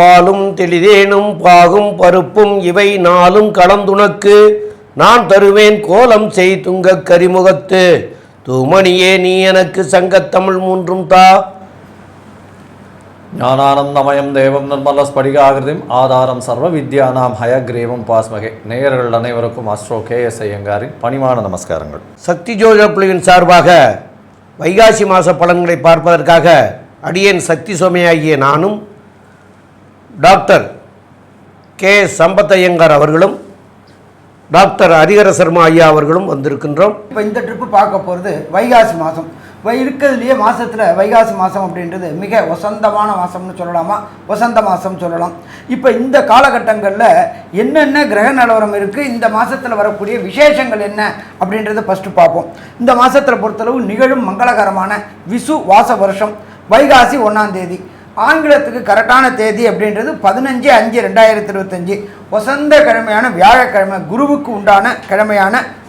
பாலும் தெளிதேனும் பாகும் பருப்பும் இவை நாளும் கலந்துனக்கு நான் தருவேன் கோலம் செய் துங்கக் கரிமுகத்து. தூமணியே நீ எனக்கு சங்கத்தமிழ் மூன்றும் தா. ஞானானந்தமயம் தேவம் நிர்மல ஸ்படிகாகிருதிம் ஆதாரம் சர்வ வித்யானாம் ஹயக்ரீவம் பாஸ்மகே. நேயர்கள் அனைவருக்கும் அஸ்ட்ரோ கே எஸ் ஐயங்காரின் பணிவான நமஸ்காரங்கள். சக்தி ஜோதிட பிள்ளையின் சார்பாக வைகாசி மாத பலன்களை பார்ப்பதற்காக அடியேன் சக்தி சோமையாகிய நானும் டாக்டர் கே. சம்பத்தையங்கார் அவர்களும் டாக்டர் ஹரிஹர சர்மா ஐயா அவர்களும் வந்திருக்கின்றோம். இப்போ இந்த ட்ரிப்பு பார்க்க போகிறது வைகாசி மாதம் வை இருக்கிறதுலையே மாதத்தில் வைகாசி மாதம் அப்படின்றது மிக வசந்தமான மாதம்னு சொல்லலாமா? வசந்த மாதம் சொல்லலாம். இப்போ இந்த காலகட்டங்களில் என்னென்ன கிரக நிலவரம் இருக்குது இந்த மாதத்தில் வரக்கூடிய விசேஷங்கள் என்ன? அப்படின்றத ஃபஸ்ட்டு பார்ப்போம். இந்த மாதத்தில் பொறுத்தளவு நிகழும் மங்களகரமான விசு வாச வருஷம் வைகாசி ஒன்றாம் தேதி. ஆங்கிலத்துக்கு கரெக்டான தேதி அப்படின்றது பதினஞ்சு அஞ்சு ரெண்டாயிரத்தி இருபத்தஞ்சி. வசந்த கிழமையான வியாழக்கிழமை குருவுக்கு உண்டான கிழமையான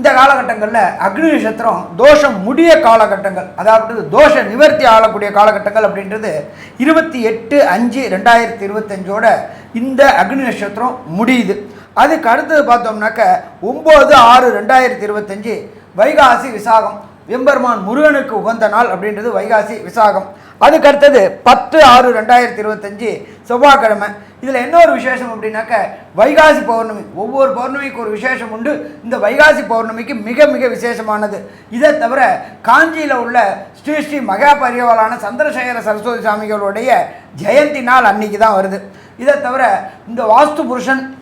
இந்த காலகட்டங்களில் அக்னி நட்சத்திரம் தோஷம் முடிய காலகட்டங்கள் அதாவது தோஷ நிவர்த்தி ஆகக்கூடிய காலகட்டங்கள் அப்படின்றது இருபத்தி எட்டு அஞ்சு ரெண்டாயிரத்தி இருபத்தஞ்சோட இந்த அக்னி நட்சத்திரம் முடியுது. அதுக்கு அடுத்தது பார்த்தோம்னாக்க ஒம்பது ஆறு ரெண்டாயிரத்தி இருபத்தஞ்சு வைகாசி விசாகம். வெம்பெருமான் முருகனுக்கு உகந்த நாள் அப்படின்றது வைகாசி விசாகம். அதுக்கு அடுத்தது பத்து ஆறு ரெண்டாயிரத்தி இருபத்தஞ்சி செவ்வாய்க்கிழமை. இதில் என்ன ஒரு விசேஷம் அப்படின்னாக்க வைகாசி பௌர்ணமி. ஒவ்வொரு பௌர்ணமிக்கு ஒரு விசேஷம் உண்டு. இந்த வைகாசி பௌர்ணமிக்கு மிக மிக விசேஷமானது. இதை தவிர காஞ்சியில் உள்ள ஸ்ரீ ஸ்ரீ மகா பரிவாளான சந்திரசேகர சரஸ்வதி சாமிகளுடைய ஜெயந்தி நாள் அன்னைக்கு தான் வருது. இதை தவிர இந்த வாஸ்து புருஷன்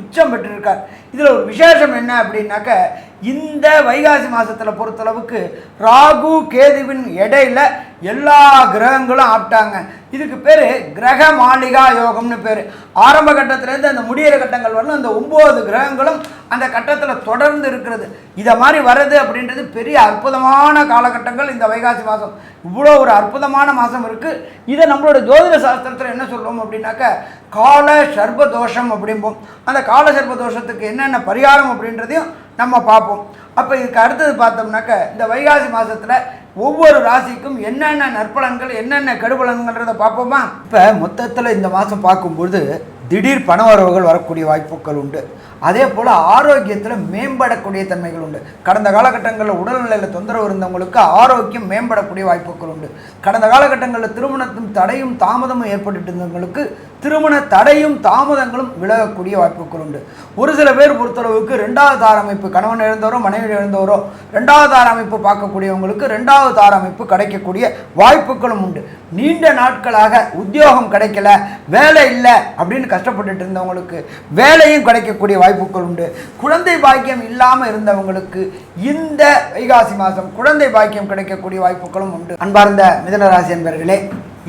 உச்சம் பெற்றிருக்கார். இதில் ஒரு விசேஷம் என்ன அப்படின்னாக்க இந்த வைகாசி மாதத்தில் பொறுத்தளவுக்கு ராகு கேதுவின் இடையில எல்லா கிரகங்களும் ஆப்டாங்க. இதுக்கு பேர் கிரக மாளிகா யோகம்னு பேர். ஆரம்ப கட்டத்திலேருந்து அந்த முடியிற கட்டங்கள் வரலும் அந்த ஒம்பது கிரகங்களும் அந்த கட்டத்தில் தொடர்ந்து இருக்கிறது. இதை மாதிரி வர்றது அப்படின்றது பெரிய அற்புதமான காலகட்டங்கள் இந்த வைகாசி மாதம் இவ்வளோ ஒரு அற்புதமான மாதம் இருக்குது இதை நம்மளோட ஜோதிட சாஸ்திரத்தில் என்ன சொல்லுவோம் அப்படின்னாக்க கால சர்ப தோஷம் அப்படிம்போம். அந்த கால தோஷத்துக்கு என்னென்ன பரிகாரம் அப்படின்றதையும் நம்ம பார்ப்போம். அப்போ இதுக்கு அடுத்தது பார்த்தோம்னாக்க இந்த வைகாசி மாதத்தில் ஒவ்வொரு ராசிக்கும் என்னென்ன நற்பலன்கள் என்னென்ன கெடுபலன்கள்ன்றதை பார்ப்போமா? இப்போ மொத்தத்தில் இந்த மாதம் பார்க்கும்பொழுது திடீர் பண வரவுகள் வரக்கூடிய வாய்ப்புகள் உண்டு. அதே போல் ஆரோக்கியத்தில் மேம்படக்கூடிய தன்மைகள் உண்டு. கடந்த காலகட்டங்களில் உடல்நிலையில் தொந்தரவு இருந்தவங்களுக்கு ஆரோக்கியம் மேம்படக்கூடிய வாய்ப்புகள் உண்டு. கடந்த காலகட்டங்களில் திருமணத்தும் தடையும் தாமதமும் ஏற்பட்டு இருந்தவங்களுக்கு திருமண தடையும் தாமதங்களும் விலகக்கூடிய வாய்ப்புகள் உண்டு. ஒரு சில பேர் பொறுத்தளவுக்கு ரெண்டாவது தார அமைப்பு கணவன் இழந்தவரோ மனைவி இழந்தவரோ ரெண்டாவது தார அமைப்பு பார்க்கக்கூடியவங்களுக்கு ரெண்டாவது தார அமைப்பு கிடைக்கக்கூடிய வாய்ப்புகளும் உண்டு. நீண்ட நாட்களாக உத்தியோகம் கிடைக்கல வேலை இல்லை அப்படின்னு கஷ்டப்பட்டுட்டு இருந்தவங்களுக்கு வேலையும் கிடைக்கக்கூடிய வாய்ப்புகள் உண்டு. குழந்தை பாக்கியம் இல்லாமல் இருந்தவங்களுக்கு இந்த வைகாசி மாதம் குழந்தை பாக்கியம் கிடைக்கக்கூடிய வாய்ப்புகளும் உண்டு. அன்பார்ந்த மிதனராசி என்பர்களே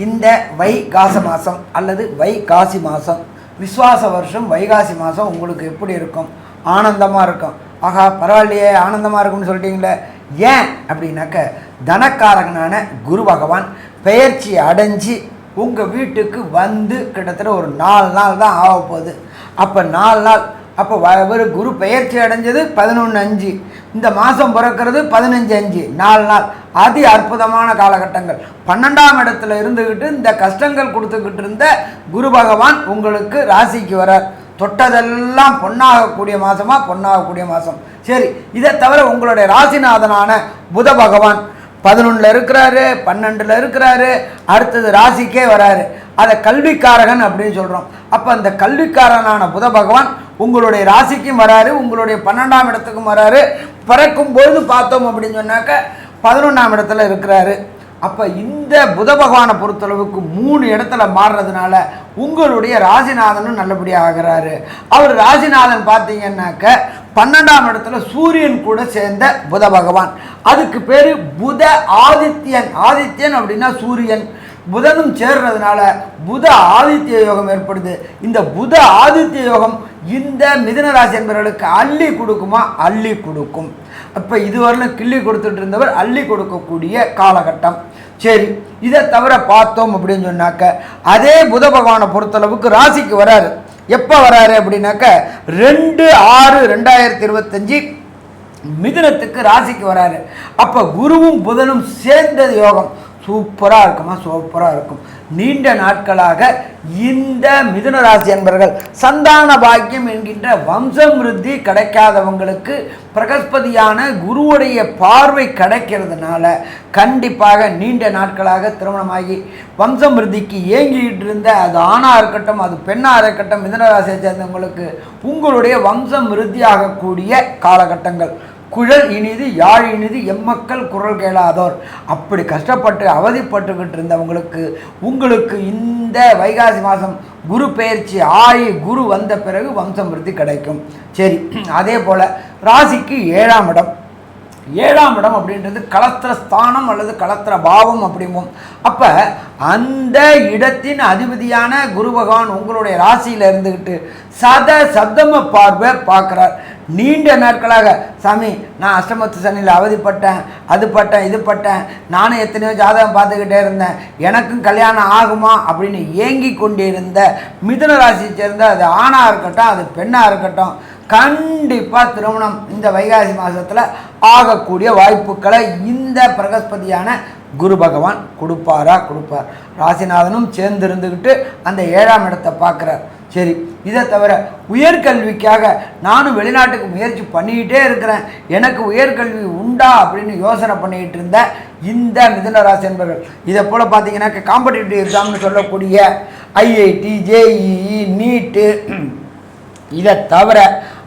இந்த வைகாச மாதம் அல்லது வைகாசி மாதம் விஸ்வாச வருஷம் வைகாசி மாதம் உங்களுக்கு எப்படி இருக்கும்? ஆனந்தமாக இருக்கும். ஆகா பரவாயில்லையே ஆனந்தமாக இருக்கும்னு சொல்லிட்டீங்களே. ஏன் அப்படின்னாக்க தனக்காரகனான குரு பகவான் பெயர்ச்சி அடைஞ்சு உங்கள் வீட்டுக்கு வந்து கிட்டத்தட்ட ஒரு நாலு நாள் தான் ஆக போகுது அப்போ நாலு நாள் அப்போ ஒரு குரு பெயர்ச்சி அடைஞ்சது பதினொன்று அஞ்சு. இந்த மாதம் பிறக்கிறது பதினஞ்சு அஞ்சு. நாலு நாள். அதி அற்புதமான காலகட்டங்கள். பன்னெண்டாம் இடத்துல இருந்துக்கிட்டு இந்த கஷ்டங்கள் கொடுத்துக்கிட்டு இருந்த குரு பகவான் உங்களுக்கு ராசிக்கு வரார். தொட்டதெல்லாம் பொன்னாகக்கூடிய மாதமாக பொன்னாகக்கூடிய மாதம் சரி இதை தவிர உங்களுடைய ராசிநாதனான புத பகவான் பதினொன்றில் இருக்கிறாரு பன்னெண்டில் இருக்கிறாரு அடுத்தது ராசிக்கே வராரு. அதை கல்விக்காரகன் அப்படின்னு சொல்கிறோம் அப்போ அந்த கல்விக்காரனான புத பகவான் உங்களுடைய ராசிக்கும் வராரு உங்களுடைய பன்னெண்டாம் இடத்துக்கும் வராரு. பிறக்கும் பொழுது பார்த்தோம் அப்படின்னு சொன்னாக்க பதினொன்றாம் இடத்துல இருக்கிறாரு. அப்போ இந்த புத பகவானை பொறுத்தளவுக்கு மூணு இடத்துல மாறுறதுனால உங்களுடைய ராசிநாதனும் நல்லபடியாக ஆகிறாரு. அவர் ராசிநாதன் பார்த்தீங்கன்னாக்க பன்னெண்டாம் இடத்துல சூரியன் கூட சேர்ந்த புத பகவான். அதுக்கு பேர் புத ஆதித்யன். ஆதித்யன் அப்படின்னா சூரியன். புதனும் சேர்றதுனால புத ஆதித்ய யோகம் ஏற்படுது. இந்த புத ஆதித்ய யோகம் இந்த மிதுன ராசி என்பவர்களுக்கு அள்ளி கொடுக்குமா? அள்ளி கொடுக்கும். அப்போ இதுவரையிலும் கிள்ளி கொடுத்துட்டு இருந்தவர் அள்ளி கொடுக்கக்கூடிய காலகட்டம். சரி இதை தவிர பார்த்தோம் அப்படின்னு சொன்னாக்க அதே புத பகவானை பொறுத்தளவுக்கு ராசிக்கு வராரு. எப்போ வராரு அப்படின்னாக்க ரெண்டு ஆறு ரெண்டாயிரத்தி இருபத்தஞ்சி மிதுனத்துக்கு ராசிக்கு வராரு. அப்போ குருவும் புதனும் சேர்ந்தது யோகம். சூப்பராக இருக்குமா? சூப்பராக இருக்கும். நீண்ட நாட்களாக இந்த மிதுன ராசி என்பர்கள் சந்தான பாக்கியம் என்கின்ற வம்சமிருத்தி கிடைக்காதவங்களுக்கு பிரகஸ்பதியான குருவுடைய பார்வை கிடைக்கிறதுனால கண்டிப்பாக நீண்ட நாட்களாக திருமணமாகி வம்சமிருத்திக்கு ஏங்கிக்கிட்டு இருந்த அது ஆணாக இருக்கட்டும் அது பெண்ணாக இருக்கட்டும் மிதுன ராசியை சேர்ந்தவங்களுக்கு உங்களுடைய வம்சம் விருத்தியாகக்கூடிய காலகட்டங்கள். குழல் இனிது யாழ் இனிது எம்மக்கள் குரல் கேளாதோர். அப்படி கஷ்டப்பட்டு அவதிப்பட்டுக்கிட்டு இருந்தவங்களுக்கு உங்களுக்கு இந்த வைகாசி மாதம் குரு பெயர்ச்சி ஆயி குரு வந்த பிறகு வம்சமிருத்தி கிடைக்கும். சரி அதே போல் ராசிக்கு ஏழாம் இடம். ஏழாம் இடம் அப்படின்றது கலத்திர ஸ்தானம் அல்லது கலத்திர பாவம் அப்படிம்போம். அப்போ அந்த இடத்தின் அதிபதியான குரு பகவான் உங்களுடைய ராசியில் இருந்துக்கிட்டு சத சப்தம பார்வை பார்க்குறார். நீண்ட நாட்களாக சாமி நான் அஷ்டமத்து சனியில் அவதிப்பட்டேன் அது பட்டேன் இது பட்டேன் நானும் எத்தனையோ ஜாதகம் பார்த்துக்கிட்டே இருந்தேன் எனக்கும் கல்யாணம் ஆகுமா? அப்படின்னு ஏங்கி கொண்டிருந்த மிதுன ராசியை சேர்ந்த அது ஆணாக இருக்கட்டும் அது பெண்ணாக இருக்கட்டும் கண்டிப்பாக திருமணம் இந்த வைகாசி மாதத்தில் ஆகக்கூடிய வாய்ப்புகளை இந்த பிரகஸ்பதியான குரு பகவான் கொடுப்பாரா கொடுப்பார். ராசிநாதனும் சேர்ந்து இருந்துக்கிட்டு அந்த ஏழாம் இடத்தை பார்க்குறார். சரி இதை தவிர உயர்கல்விக்காக நானும் வெளிநாட்டுக்கு முயற்சி பண்ணிக்கிட்டே இருக்கிறேன். எனக்கு உயர்கல்வி உண்டா அப்படின்னு யோசனை பண்ணிக்கிட்டு இருந்த இந்த மிதுன ராசி என்பவர்கள் இதை போல் பார்த்தீங்கன்னாக்க காம்படிட்டிவ் எக்ஸாம்னு சொல்லக்கூடிய ஐஐடி ஜேஇஇ நீட்டு இதை தவிர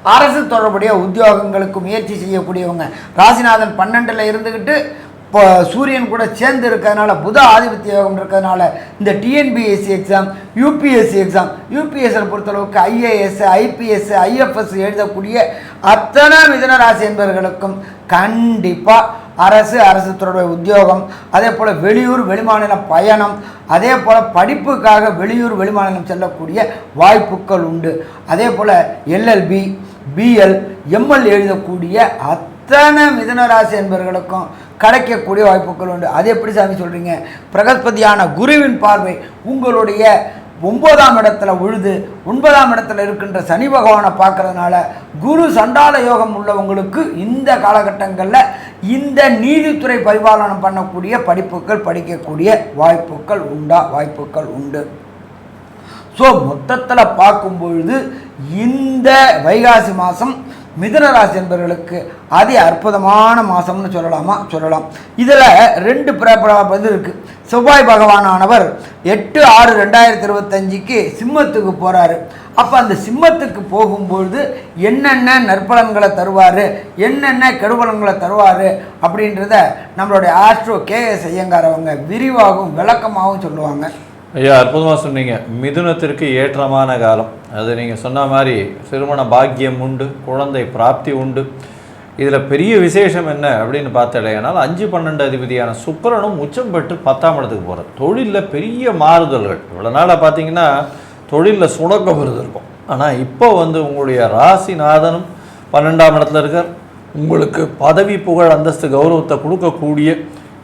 அரசு தொடர்புடைய உத்தியோகங்களுக்கு முயற்சி செய்யக்கூடியவங்க. ராசிநாதன் பன்னெண்டில் இருந்துக்கிட்டு இப்போ சூரியன் கூட சேர்ந்து இருக்கிறதுனால புத ஆதிபத்திய யோகம் இருக்கிறதுனால இந்த டிஎன்பிஎஸ்சி எக்ஸாம் யூபிஎஸ்சி எக்ஸாம் யூபிஎஸ்சில் பொறுத்தளவுக்கு ஐஏஎஸ் ஐபிஎஸ் ஐஎஃப்எஸ் எழுதக்கூடிய அத்தனை மிதனராசி என்பவர்களுக்கும் கண்டிப்பாக அரசு அரசு தொடர்புடைய உத்தியோகம் அதே போல் வெளியூர் வெளிமாநில பயணம் அதே போல் படிப்புக்காக வெளியூர் வெளிமாநிலம் செல்லக்கூடிய வாய்ப்புகள் உண்டு. அதே போல் எல்எல்பி பிஎல் எம்எல் எழுதக்கூடிய அத்தனை மிதனராசி என்பவர்களுக்கும் கிடைக்கக்கூடிய வாய்ப்புகள் உண்டு. அது எப்படி சாமி சொல்கிறீங்க பிரகஸ்பதியான குருவின் பார்வை உங்களுடைய ஒன்பதாம் இடத்துல உழுது ஒன்பதாம் இடத்துல இருக்கின்ற சனி பகவானை பார்க்கறதுனால குரு சண்டால யோகம் உள்ளவங்களுக்கு இந்த காலகட்டங்களில் இந்த நீதித்துறை பரிபாலனம் பண்ணக்கூடிய படிப்புகள் படிக்கக்கூடிய வாய்ப்புகள் உண்டா? வாய்ப்புகள் உண்டு. ஸோ மொத்தத்தில் பார்க்கும் பொழுது இந்த வைகாசி மாதம் மிதுன ராசி என்பவர்களுக்கு அதி அற்புதமான மாதம்னு சொல்லலாமா? சொல்லலாம். இதில் ரெண்டு பிற இது இருக்குது செவ்வாய் பகவானானவர் எட்டு ஆறு ரெண்டாயிரத்தி இருபத்தஞ்சிக்கு சிம்மத்துக்கு போகிறாரு அப்போ அந்த சிம்மத்துக்கு போகும்பொழுது என்னென்ன நற்பலன்களை தருவார்? என்னென்ன கெடுபலன்களை தருவார்? அப்படின்றத நம்மளுடைய ஆஸ்ட்ரோ கேஎஸ் ஐயங்கார் அவங்க விரிவாகவும் விளக்கமாகவும் சொல்லுவாங்க. ஐயா அற்புதமாக சொன்னீங்க. மிதுனத்திற்கு ஏற்றமான காலம். அது நீங்கள் சொன்ன மாதிரி திருமண பாக்கியம் உண்டு குழந்தை பிராப்தி உண்டு. இதில் பெரிய விசேஷம் என்ன அப்படின்னு பார்த்தடையானால் அஞ்சு பன்னெண்டு அதிபதியான சுக்கரனும் உச்சம் பெற்று பத்தாம் இடத்துக்கு போகிறார் தொழிலில் பெரிய மாறுதல்கள். இவ்வளோ நாளாக பார்த்தீங்கன்னா தொழிலில் சுணக்கம் இருந்திருக்கும் இருக்கும். ஆனால் இப்போ வந்து உங்களுடைய ராசிநாதனும் பன்னெண்டாம் இடத்துல இருக்கார். உங்களுக்கு பதவி புகழ் அந்தஸ்து கௌரவத்தை கொடுக்கக்கூடிய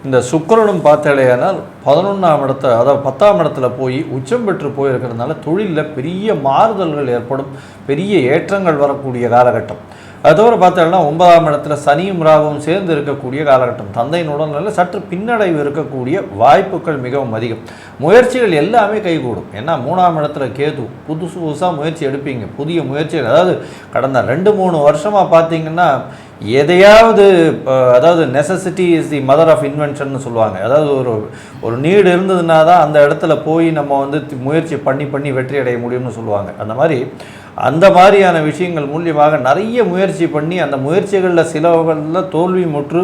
இந்த சுக்கரனும் பார்த்தாலேயானால் பதினொன்றாம் இடத்துல அதாவது பத்தாம் இடத்துல போய் உச்சம் பெற்று போயிருக்கிறதுனால தொழிலில் பெரிய மாறுதல்கள் ஏற்படும் பெரிய ஏற்றங்கள் வரக்கூடிய காலகட்டம். அது தவிர பார்த்தோம்னா ஒன்பதாம் இடத்துல சனியும் ராகவும் சேர்ந்து இருக்கக்கூடிய காலகட்டம். தந்தையின் உடல்நிலை சற்று பின்னடைவு இருக்கக்கூடிய வாய்ப்புகள் மிகவும் அதிகம். முயற்சிகள் எல்லாமே கைகூடும். ஏன்னா மூணாம் இடத்துல கேது புதுசு புதுசாக முயற்சி எடுப்பீங்க. புதிய முயற்சிகள் அதாவது கடந்த ரெண்டு மூணு வருஷமாக பார்த்தீங்கன்னா எதையாவது அதாவது necessity is the mother of invention சொல்லுவாங்க. அதாவது ஒரு ஒரு நீடு இருந்ததுனா தான் அந்த இடத்துல போய் நம்ம வந்து முயற்சி பண்ணி பண்ணி வெற்றி அடைய முடியும்னு சொல்லுவாங்க. அந்த மாதிரி அந்த மாதிரியான விஷயங்கள் மூலியமாக நிறைய முயற்சி பண்ணி அந்த முயற்சிகளில் சிலவர்களில் தோல்வி முற்று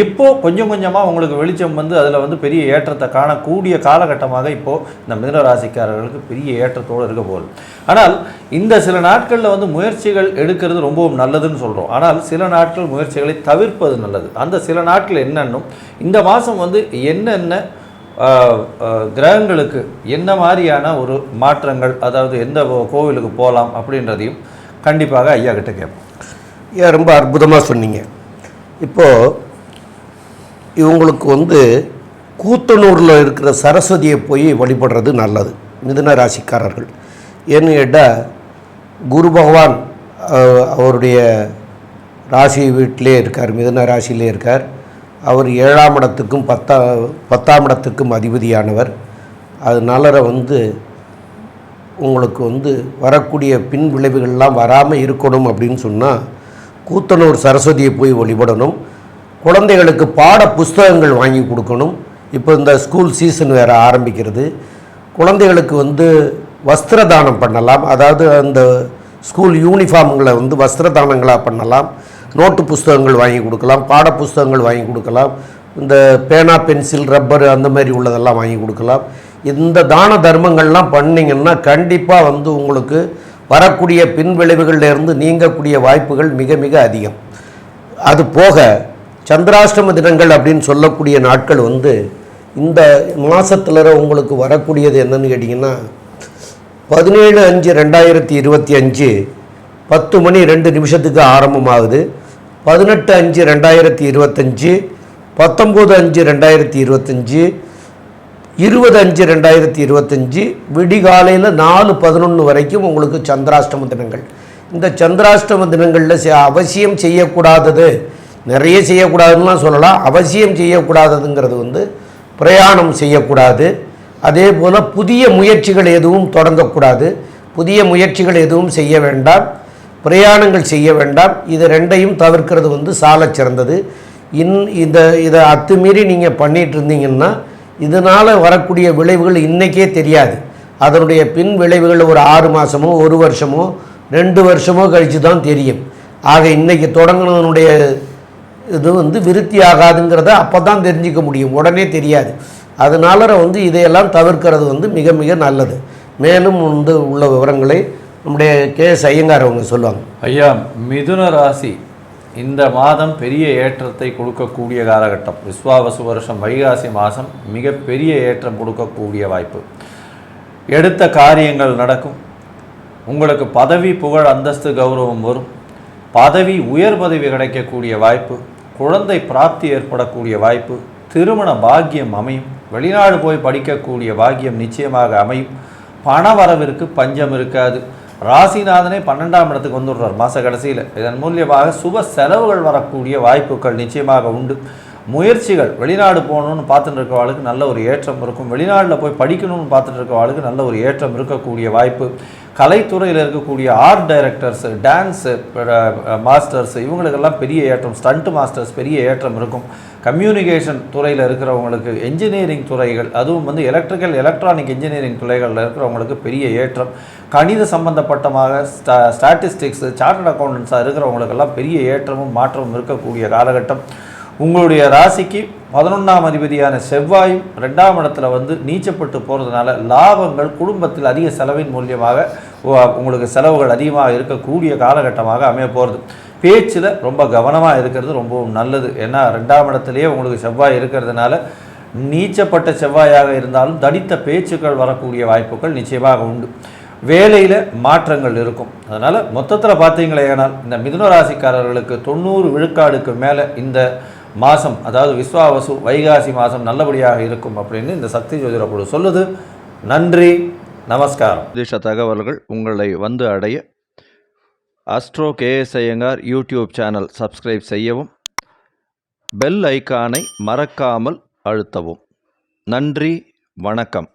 இப்போது கொஞ்சம் கொஞ்சமாக உங்களுக்கு வெளிச்சம் வந்து அதில் வந்து பெரிய ஏற்றத்தை காணக்கூடிய காலகட்டமாக இப்போது இந்த மிதனராசிக்காரர்களுக்கு பெரிய ஏற்றத்தோடு இருக்க போகுது. ஆனால் இந்த சில நாட்களில் வந்து முயற்சிகள் எடுக்கிறது ரொம்பவும் நல்லதுன்னு சொல்கிறோம் ஆனால் சில நாட்கள் முயற்சிகளை தவிர்ப்பது நல்லது. அந்த சில நாட்கள் என்னன்னும் இந்த மாதம் வந்து என்னென்ன கிரகங்களுக்கு என்ன மாதிரியான ஒரு மாற்றங்கள் அதாவது எந்த கோவிலுக்கு போகலாம் அப்படின்றதையும் கண்டிப்பாக ஐயா கிட்ட கேட்போம். ரொம்ப அற்புதமாக சொன்னீங்க. இப்போது இவங்களுக்கு வந்து கூத்தனூரில் இருக்கிற சரஸ்வதியை போய் வழிபடுறது நல்லது மிதுன ராசிக்காரர்கள். ஏன்னு கேட்டால் குரு பகவான் அவருடைய ராசி வீட்டிலே இருக்கார் மிதுன ராசியிலே இருக்கார். அவர் ஏழாம் இடத்துக்கும் பத்தா பத்தாம் இடத்துக்கும் அதிபதியானவர். அதனால வந்து உங்களுக்கு வந்து வரக்கூடிய பின் விளைவுகள்லாம் வராமல் இருக்கணும் அப்படின்னு சொன்னால் கூத்தனூர் சரஸ்வதியை போய் வழிபடணும். குழந்தைகளுக்கு பாட புஸ்தகங்கள் வாங்கி கொடுக்கணும். இப்போ இந்த ஸ்கூல் சீசன் வேறு ஆரம்பிக்கிறது. குழந்தைகளுக்கு வந்து வஸ்திர தானம் பண்ணலாம். அதாவது அந்த ஸ்கூல் யூனிஃபார்ம்களை வந்து வஸ்திர தானங்களாக பண்ணலாம். நோட்டு புஸ்தகங்கள் வாங்கி கொடுக்கலாம். பாட புஸ்தகங்கள் வாங்கி கொடுக்கலாம். இந்த பேனா பென்சில் ரப்பர் அந்த மாதிரி உள்ளதெல்லாம் வாங்கி கொடுக்கலாம். இந்த தான தர்மங்கள்லாம் பண்ணிங்கன்னா கண்டிப்பாக வந்து உங்களுக்கு வரக்கூடிய பின்விளைவுகளிலிருந்து நீங்கக்கூடிய வாய்ப்புகள் மிக மிக அதிகம். அது போக சந்திராஷ்டம தினங்கள் அப்படின்னு சொல்லக்கூடிய நாட்கள் வந்து இந்த மாதத்தில் உங்களுக்கு வரக்கூடியது என்னன்னு கேட்டிங்கன்னா பதினேழு அஞ்சு ரெண்டாயிரத்தி இருபத்தி அஞ்சு பத்து மணி ரெண்டு நிமிஷத்துக்கு ஆரம்பமாகுது. பதினெட்டு அஞ்சு ரெண்டாயிரத்தி இருபத்தஞ்சு பத்தொம்போது அஞ்சு ரெண்டாயிரத்தி இருபத்தஞ்சி இருபது அஞ்சு ரெண்டாயிரத்தி இருபத்தஞ்சி விடிகாலையில் நாலு பதினொன்று வரைக்கும் உங்களுக்கு சந்திராஷ்டம தினங்கள். இந்த சந்திராஷ்டம தினங்களில் அவசியம் செய்யக்கூடாதது நிறைய செய்யக்கூடாதுன்னுலாம் சொல்லலாம். அவசியம் செய்யக்கூடாததுங்கிறது வந்து பிரயாணம் செய்யக்கூடாது. அதே போல் புதிய முயற்சிகள் எதுவும் தொடங்கக்கூடாது. புதிய முயற்சிகள் எதுவும் செய்ய வேண்டாம். பிரயாணங்கள் செய்ய வேண்டாம். இது ரெண்டையும் தவிர்க்கிறது வந்து சாலச் சிறந்தது. இன் இந்த இதை அத்துமீறி நீங்கள் பண்ணிகிட்டு இருந்தீங்கன்னா இதனால் வரக்கூடிய விளைவுகள் இன்றைக்கே தெரியாது. அதனுடைய பின் விளைவுகள் ஒரு ஆறு மாதமோ ஒரு வருஷமோ ரெண்டு வருஷமோ கழித்து தான் தெரியும். ஆக இன்றைக்கி தொடங்கினதனுடைய இது வந்து விருத்தி ஆகாதுங்கிறத அப்போ தான் தெரிஞ்சிக்க முடியும். உடனே தெரியாது. அதனால வந்து இதையெல்லாம் தவிர்க்கிறது வந்து மிக மிக நல்லது. மேலும் வந்து உள்ள விவரங்களை நம்முடைய கே எஸ் ஐயங்கார் அவங்க சொல்லுவாங்க. ஐயா மிதுன ராசி இந்த மாதம் பெரிய ஏற்றத்தை கொடுக்கக்கூடிய காலகட்டம். விஸ்வாவசு வருஷம் வைகாசி மாதம் மிகப்பெரிய ஏற்றம் கொடுக்கக்கூடிய வாய்ப்பு. எடுத்த காரியங்கள் நடக்கும். உங்களுக்கு பதவி புகழ் அந்தஸ்து கௌரவம் வரும். பதவி உயர் பதவி கிடைக்கக்கூடிய வாய்ப்பு. குழந்தை பிராப்தி ஏற்படக்கூடிய வாய்ப்பு திருமண பாக்கியம் அமையும் வெளிநாடு போய் படிக்கக்கூடிய பாக்கியம் நிச்சயமாக அமையும். பண வரவிற்கு பஞ்சம் இருக்காது. ராசிநாதனே பன்னெண்டாம் இடத்துக்கு வந்துடுறார் மாத கடைசியில். இதன் மூலியமாக சுப செலவுகள் வரக்கூடிய வாய்ப்புகள் நிச்சயமாக உண்டு. முயற்சிகள் வெளிநாடு போகணும்னு பார்த்துட்டு இருக்கவாளுக்கு நல்ல ஒரு ஏற்றம் இருக்கும். வெளிநாட்டில் போய் படிக்கணும்னு பார்த்துட்டு இருக்கவாளுக்கு நல்ல ஒரு ஏற்றம் இருக்கக்கூடிய வாய்ப்பு. கலைத்துறையில் இருக்கக்கூடிய ஆர்ட் டைரக்டர்ஸு டான்ஸு மாஸ்டர்ஸ் இவங்களுக்கெல்லாம் பெரிய ஏற்றம் ஸ்டண்ட் மாஸ்டர்ஸ் பெரிய ஏற்றம் இருக்கும். கம்யூனிகேஷன் துறையில் இருக்கிறவங்களுக்கு என்ஜினியரிங் துறைகள் அதுவும் வந்து எலக்ட்ரிக்கல் எலக்ட்ரானிக் இன்ஜினியரிங் துறைகளில் இருக்கிறவங்களுக்கு பெரிய ஏற்றம். கணித சம்பந்தப்பட்டமாக ஸ்டா ஸ்டாட்டிஸ்டிக்ஸு சார்ட்டர்ட் அக்கௌண்டன்ஸாக இருக்கிறவங்களுக்கெல்லாம் பெரிய ஏற்றமும் மாற்றமும் இருக்கக்கூடிய காலகட்டம். உங்களுடைய ராசிக்கு பதினொன்றாம் அதிபதியான செவ்வாயும் ரெண்டாம் இடத்துல வந்து நீச்சப்பட்டு போகிறதுனால லாபங்கள் குடும்பத்தில் அதிக செலவின் மூலியமாக உங்களுக்கு செலவுகள் அதிகமாக இருக்கக்கூடிய காலகட்டமாக அமைய போகிறது பேச்சில் ரொம்ப கவனமாக இருக்கிறது ரொம்பவும் நல்லது. ஏன்னா ரெண்டாம் இடத்துலையே உங்களுக்கு செவ்வாய் இருக்கிறதுனால நீச்சப்பட்ட செவ்வாயாக இருந்தாலும் தடித்த பேச்சுக்கள் வரக்கூடிய வாய்ப்புகள் நிச்சயமாக உண்டு. வேலையில் மாற்றங்கள் இருக்கும். அதனால் மொத்தத்தில் பார்த்தீங்களேனால் இந்த மிதுன ராசிக்காரர்களுக்கு தொண்ணூறு விழுக்காடுக்கு மேலே இந்த மாதம் அதாவது விஸ்வாவசு வைகாசி மாதம் நல்லபடியாக இருக்கும் அப்படின்னு இந்த சக்தி ஜோதிட குழு சொல்லுது. நன்றி நமஸ்காரம். திஷ தகவல்கள் உங்களை வந்து அடைய Astro KS Iyengar YouTube channel subscribe செய்யவும் பெல் ஐகானை மறக்காமல் அழுத்தவும். நன்றி வணக்கம்.